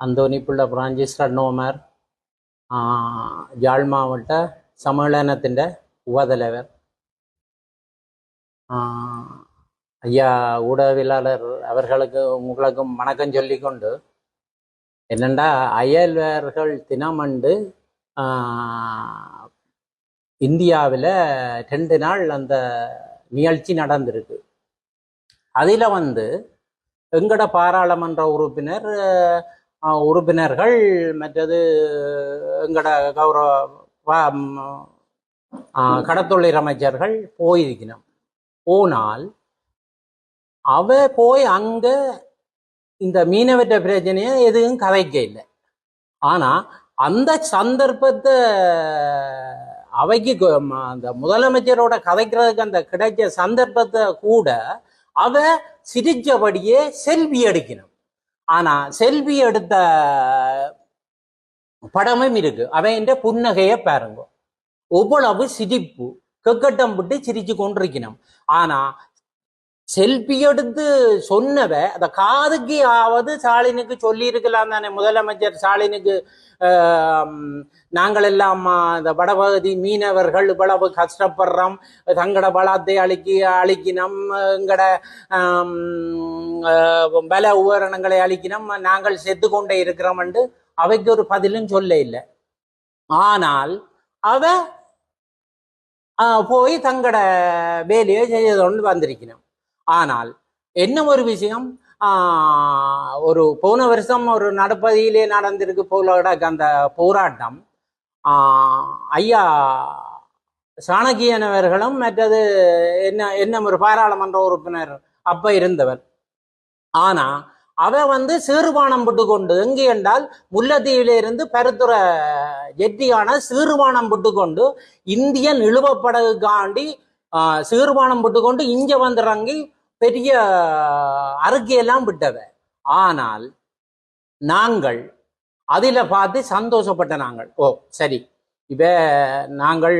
Anthony பிள்ள Francis ரன்னோமர் ஜாழ் மாவட்ட சம்மேளனத்தின் உபதலைவர் ஆஹ் ஐயா ஊடகவியலாளர் அவர்களுக்கு உங்களுக்கும் வணக்கம் சொல்லிக்கொண்டு என்னண்டா அயல்வர்கள் தினமண்டு இந்தியாவில் ரெண்டு நாள் அந்த நிகழ்ச்சி நடந்திருக்கு. அதில் வந்து எங்கட பாராளுமன்ற உறுப்பினர் உறுப்பினர்கள் மற்றது எங்கட கௌரவ ஆஹ், கடத்தொழில் அமைச்சர்கள் போயிருக்கணும். போனால் அவ போய் அங்க இந்த மீனவற்ற பிரச்சனையை எதுவும் கதைக்க இல்லை ஆனா அந்த சந்தர்ப்பத்தை அவைக்கு அந்த முதலமைச்சரோட கதைக்கிறதுக்கு அந்த கிடைச்ச சந்தர்ப்பத்தை கூட அவ சிரிச்சபடியே செல்வி எடுக்கணும். ஆனா செல்வி எடுத்த படமும் இருக்கு. அவன் புன்னகைய பாருங்க. எவ்வளவு சிரிப்பு. கெக்கட்டம் விட்டு சிரிச்சு கொண்டிருக்கணும். ஆனா செல்பி எடுத்து சொன்னவ அந்த காதுக்கு ஆவது ஸ்டாலினுக்கு சொல்லி இருக்கலாம் தானே. முதலமைச்சர் ஸ்டாலினுக்கு நாங்கள் எல்லாம் இந்த வடபகுதி மீனவர்கள் இவ்வளவு கஷ்டப்படுறோம். தங்கட பலத்தை அழிக்கி அழிக்கினோம் எங்கட பல உபகரணங்களை அழிக்கினோம் நாங்கள் செத்து கொண்டே இருக்கிறோம் என்று அவைக்கு ஒரு பதிலும் சொல்ல இல்லை. ஆனால் அவ போய் தங்கட வேலையை செய்யதொண்டு வந்திருக்கணும் ஆனால் என்ன ஒரு விஷயம்? ஒரு போன வருஷம் ஒரு நடப்பதியிலே நடந்திருக்கு போல அந்த போராட்டம். ஐயா சாணக்கியனவர்களும் மற்றது என்ன என்ன ஒரு பாராளுமன்ற உறுப்பினர் அப்ப இருந்தவர். ஆனா அவ வந்து சீர்பானம் போட்டு கொண்டு எங்கே என்றால் முல்லத்தீவிலிருந்து பருத்துற ஜெட்டியான சீர்பானம் போட்டு கொண்டு இந்திய நிலுவப்படகுக்காண்டி ஆஹ், சீர்பானம் போட்டு கொண்டு இங்க வந்துறங்கி பெரிய அறிக்கையெல்லாம் விட்டவ. ஆனால் நாங்கள் அதில் பார்த்து சந்தோஷப்பட்ட நாங்கள். ஓ சரி. இவ நாங்கள்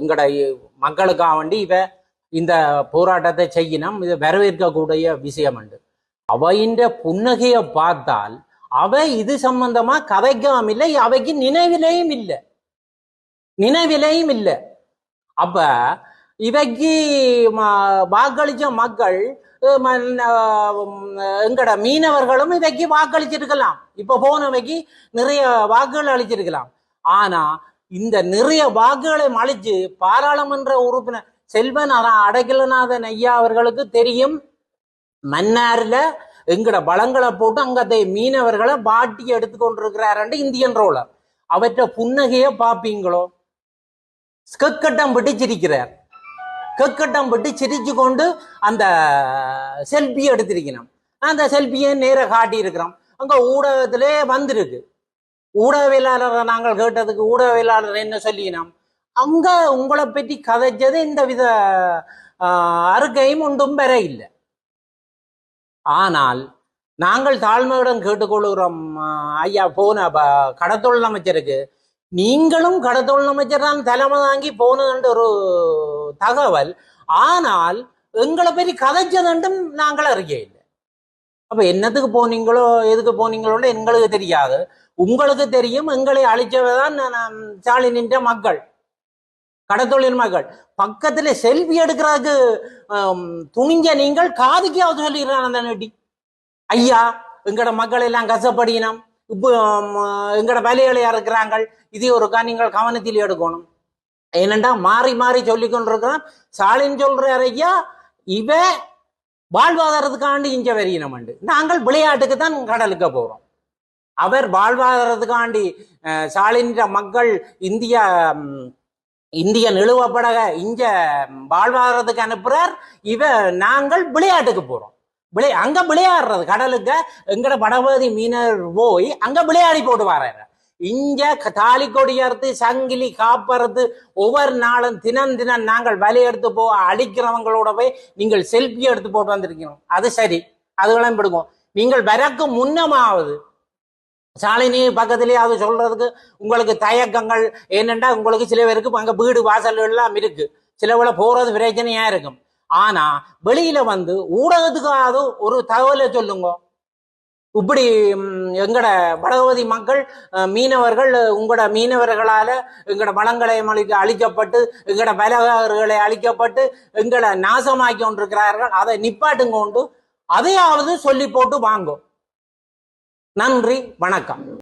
எங்கட மக்களுக்காக வேண்டி இவ இந்த போராட்டத்தை செய்யணும் இது வரவேற்கக்கூடிய விஷயம் உண்டு. அவையின்ற புன்னகையை பார்த்தால் அவ இது சம்பந்தமா கதைக்காம இல்லை அவைக்கு நினைவிலையும் இல்லை. நினைவிலையும் இல்லை. அப்ப இவைக்கு ம- வாக்களிச்ச மக்கள் எங்கட மீனவர்களும் இவைக்கு வாக்களிச்சிருக்கலாம். இப்ப போனவைக்கு நிறைய வாக்குகள் அளிச்சிருக்கலாம். ஆனா இந்த நிறைய வாக்குகளை அளிச்சு பாராளுமன்ற உறுப்பினர் செல்வன் அடகிலநாதன் ஐயா அவர்களுக்கு தெரியும். மன்னார்ல எங்கட பலங்களை போட்டு அங்கத்தை மீனவர்களை பாட்டி எடுத்து கொண்டிருக்கிறாரு இந்தியன் ரோலர். அவற்றை புன்னகைய பாப்பீங்களோ? கக்கட்டம் விட்டு சிரிக்கிறார் கக்கட்டம் பட்டு சிரிச்சு கொண்டு அந்த செல்ஃபி எடுத்திருக்கணும் அந்த செல்ஃபியை நேர காட்டியிருக்கிறோம் அங்க ஊடகத்திலே வந்திருக்கு. ஊடகவியலாளரை நாங்கள் கேட்டதுக்கு ஊடகவியலாளர் என்ன சொல்லினோம் அங்க உங்களை பற்றி கதைச்சது இந்த வித ஆஹ், அறிக்கையும் ஒன்றும் பெற இல்லை. ஆனால் நாங்கள் தாழ்மையுடன் கேட்டுக்கொள்கிறோம் ஐயா போன கடத்தொழில் அமைச்சருக்கு. நீங்களும் கடத்தொழில் அமைச்சர் தான் தலைமை தாங்கி போனதுன்ற ஒரு தகவல். ஆனால் எங்களை பற்றி கதைச்சதுண்டும் நாங்கள் அறிய இல்லை. அப்போ என்னத்துக்கு போனீங்களோ எதுக்கு போனீங்களோன்னு எங்களுக்கு தெரியாது. உங்களுக்கு தெரியும் எங்களை அழிச்சவதான் ஸ்டாலினின்ற மக்கள். கடத்தொழில் மக்கள். பக்கத்தில் செல்ஃபி எடுக்கிறதுக்கு துணிஞ்ச நீங்கள் காதுக்காவது சொல்லிடுறான் அந்த நட்டி ஐயா எங்களோட மக்கள் எல்லாம் கசப்படியினம் இப்போ எங்களோட எங்கட இருக்கிறாங்க இதை ஒருக்கா நீங்கள் கவனத்தில் எடுக்கணும். ஏனென்றா மாறி மாறி சொல்லி கொண்டிருக்கிறான். ஸ்டாலின் சொல்ற ஐயா இவ வாழ்வாதாரத்துக்காண்டி இங்க உண்டு நாங்கள் விளையாட்டுக்கு தான் கடலுக்கு போகிறோம் அவர் வாழ்வாதாரத்துக்காண்டி ஸ்டாலின்ற மக்கள் இந்தியா இந்திய நிலுவப்படக இங்க வாழ்வாதாரத்துக்கு அனுப்புறார். இவ நாங்கள் விளையாட்டுக்கு போறோம். விளை அங்க விளையாடுறது. கடலுக்கு எங்கட படபதி மீனர் போய் அங்க விளையாடி போட்டு வர்றாரு. இங்க க- தாலி கொடி அறுத்து சங்கிலி காப்பறது ஒவ்வொரு நாளும் தினம் தினம் நாங்கள் வலை எடுத்து போ அடிக்கிறவங்களோட போய் நீங்கள் செல்ஃபி எடுத்து போட்டு வந்திருக்கணும் அது சரி. அதுகளும் பிடிக்கும் நீங்கள் வரக்கு முன்னமாவது சாலினி பக்கத்திலேயே அது சொல்றதுக்கு உங்களுக்கு தயக்கங்கள். என்னென்னா உங்களுக்கு சில பேருக்கு அங்க வீடு வாசல் எல்லாம் இருக்கு. சிலவுல போறது பிரச்சனையா இருக்கும். ஆனா வெளியில வந்து ஊடகத்துக்காவது ஒரு தகவலை சொல்லுங்க. இப்படி எங்கட வடகவதி மக்கள் மீனவர்கள் உங்களோட மீனவர்களால எங்கட வளங்களை அழிக்க அழிக்கப்பட்டு எங்கட பலகாரர்களை அழிக்கப்பட்டு எங்களை நாசமாக்கி கொண்டிருக்கிறார்கள். அதை நிப்பாட்டுங்க கொண்டு அதையாவது சொல்லி போட்டு வாங்கும் நன்றி வணக்கம்.